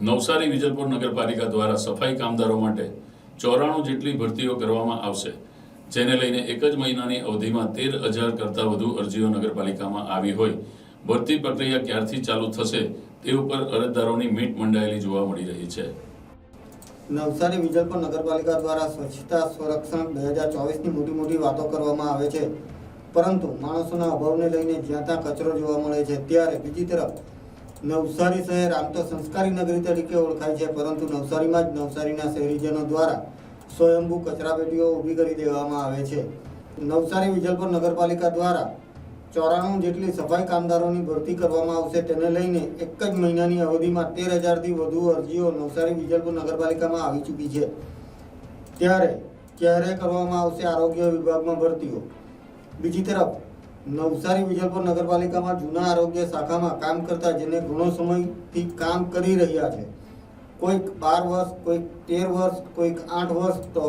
નવસારી વિજલપુર નગરપાલિકા દ્વારા સફાઈ કામદારો માટે ચોરાણું જેટલી ભરતીઓ કરવામાં આવશે, જેને લઈને એક જ મહિનાની અવધિમાં તેર હજાર કરતાં વધુ અરજીઓ નગરપાલિકામાં આવી હોય. ભરતી પ્રક્રિયા ક્યારથી ચાલુ થશે તે ઉપર અરજદારોની મીટ મંડાયેલી જોવા મળી રહી છે. નવસારી વિજલપુર નગરપાલિકા દ્વારા સ્વચ્છતા સંરક્ષણ બે હજાર ચોવીસની મોટી મોટી વાતો કરવામાં આવે છે. પરંતુ માણસોના અભાવને લઈને જ્યાં ત્યાં કચરો જોવા મળે છે, ત્યારે બીજી તરફ નવસારી શહેર આમ તો સંસ્કારી નગરી તરીકે ઓળખાય છે, પરંતુ નવસારીમાં જ નવસારીના શહેરીજનો દ્વારા સ્વયંભૂ કચરાપેટીઓ ઊભી કરી દેવામાં આવે છે. નવસારી વિજલપુર નગરપાલિકા દ્વારા ચોરાણું જેટલી સફાઈ કામદારોની ભરતી કરવામાં આવશે તેને લઈને એક જ મહિનાની અવધિમાં તેર હજારથી વધુ અરજીઓ નવસારી વિજલપુર નગરપાલિકામાં આવી ચૂકી છે. ત્યારે ક્યારે કરવામાં આવશે આરોગ્ય વિભાગમાં ભરતીઓ? બીજી તરફ નવસારી વિજલપુર નગરપાલિકામાં જૂના આરોગ્ય શાખામાં કામ કરતા જેને ઘણો સમયથી કામ કરી રહ્યા છે. કોઈક બાર વર્ષ, કોઈક તેર વર્ષ, કોઈક આઠ વર્ષ તો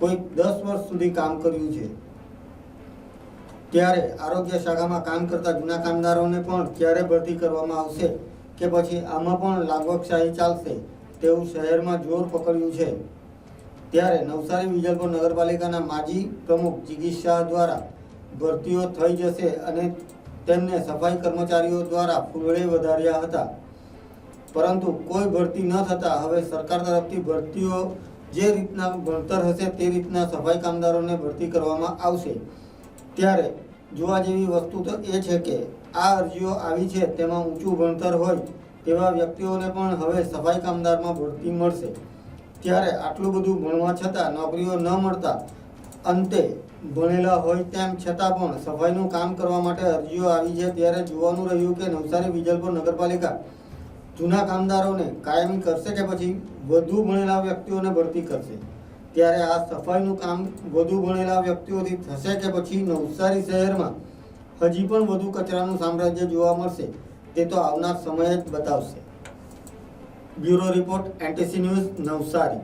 કોઈક દસ વર્ષ સુધી કામ કર્યું છે. ત્યારે આરોગ્ય શાખામાં કામ કરતા જૂના કામદારોને પણ ક્યારે ભરતી કરવામાં આવશે કે પછી આમાં પણ લાગવકશાહી ચાલશે તેવું શહેરમાં જોર પકડ્યું છે. ત્યારે નવસારી વિજલપુર નગરપાલિકાના માજી પ્રમુખ જિગીશ શાહ દ્વારા ભરતીઓ થઈ જશે અને તેમને સફાઈ કર્મચારીઓ દ્વારા ફૂલડે વધાર્યા હતા. પરંતુ કોઈ ભરતી ન થતાં હવે સરકાર તરફથી ભરતીઓ જે રીતના ભણતર હશે તે રીતના સફાઈ કામદારોને ભરતી કરવામાં આવશે. ત્યારે જોવા જેવી વસ્તુ તો એ છે કે આ અરજીઓ આવી છે તેમાં ઊંચું ભણતર હોય તેવા વ્યક્તિઓને પણ હવે સફાઈ કામદારમાં ભરતી મળશે. ત્યારે આટલું બધું ભણવા છતાં નોકરીઓ ન મળતા અંતે ભણેલા હોય તેમ છતાં પણ સફાઈનું કામ કરવા માટે અરજીઓ આવી છે ત્યારે જોવાનું રહ્યું કે નવસારી વિજલપુર નગરપાલિકા જૂના કામદારોને કાયમી કરશે કે પછી વધુ ભણેલા વ્યક્તિઓને ભરતી કરશે? ત્યારે આ સફાઈનું કામ વધુ ભણેલા વ્યક્તિઓથી થશે કે પછી નવસારી શહેરમાં હજી પણ વધુ કચરાનું સામ્રાજ્ય જોવા મળશે? તે તો આવનાર સમય જ બતાવશે. Bureau report, NTC news, Navsari.